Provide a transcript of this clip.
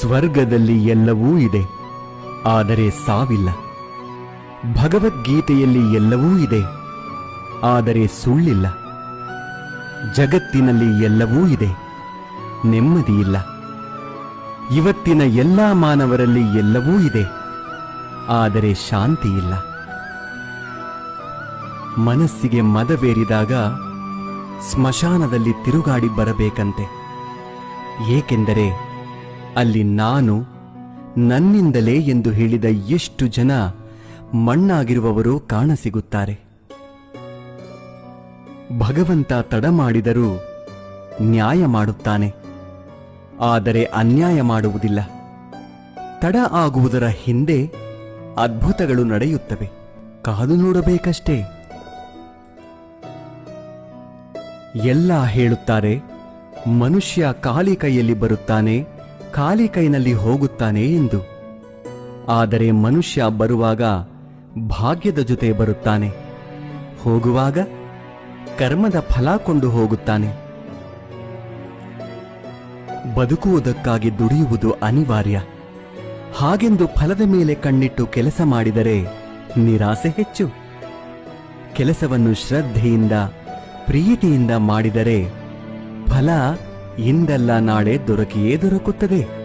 ಸ್ವರ್ಗದಲ್ಲಿ ಎಲ್ಲವೂ ಇದೆ. ಆದರೆ ಸಾವಿಲ್ಲ. ಭಗವದ್ಗೀತೆಯಲ್ಲಿ ಎಲ್ಲವೂ ಇದೆ. ಆದರೆ ಸುಳ್ಳಿಲ್ಲ. ಜಗತ್ತಿನಲ್ಲಿ ಎಲ್ಲವೂ ಇದೆ. ನೆಮ್ಮದಿಯಿಲ್ಲ ಇವತ್ತಿನ ಎಲ್ಲಾ ಮಾನವರಲ್ಲಿ ಎಲ್ಲವೂ ಇದೆ. ಆದರೆ ಶಾಂತಿ ಇಲ್ಲ. ಮನಸ್ಸಿಗೆ ಮದವೇರಿದಾಗ ಸ್ಮಶಾನದಲ್ಲಿ ತಿರುಗಾಡಿ ಬರಬೇಕಂತೆ. ಏಕೆಂದರೆ ಅಲ್ಲಿ ನಾನು ನನ್ನಿಂದಲೇ ಎಂದು ಹೇಳಿದ ಎಷ್ಟು ಜನ ಮಣ್ಣಾಗಿರುವವರು ಕಾಣಸಿಗುತ್ತಾರೆ. ಭಗವಂತ ತಡ ಮಾಡಿದರೂ ನ್ಯಾಯ ಮಾಡುತ್ತಾನೆ. ಆದರೆ ಅನ್ಯಾಯ ಮಾಡುವುದಿಲ್ಲ. ತಡ ಆಗುವುದರ ಹಿಂದೆ ಅದ್ಭುತಗಳು ನಡೆಯುತ್ತವೆ. ಕಾದು ನೋಡಬೇಕಷ್ಟೇ. ಎಲ್ಲ ಹೇಳುತ್ತಾರೆ, ಮನುಷ್ಯ ಕಾಲಿ ಕೈಯಲ್ಲಿ ಬರುತ್ತಾನೆ ಖಾಲಿ ಕೈನಲ್ಲಿ ಹೋಗುತ್ತಾನೆ ಎಂದು. ಆದರೆ ಮನುಷ್ಯ ಬರುವಾಗ ಭಾಗ್ಯದ ಜೊತೆ ಬರುತ್ತಾನೆ. ಹೋಗುವಾಗ ಕರ್ಮದ ಫಲ ಕೊಂಡು ಹೋಗುತ್ತಾನೆ. ಬದುಕುವುದಕ್ಕಾಗಿ ದುಡಿಯುವುದು ಅನಿವಾರ್ಯ. ಹಾಗೆಂದು ಫಲದ ಮೇಲೆ ಕಣ್ಣಿಟ್ಟು ಕೆಲಸ ಮಾಡಿದರೆ ನಿರಾಸೆ ಹೆಚ್ಚು. ಕೆಲಸವನ್ನು ಶ್ರದ್ಧೆಯಿಂದ, ಪ್ರೀತಿಯಿಂದ ಮಾಡಿದರೆ ಫಲ ಇಂದಲ್ಲ ನಾಳೆ ದೊರಕಿಯೇ ದೊರಕುತ್ತದೆ.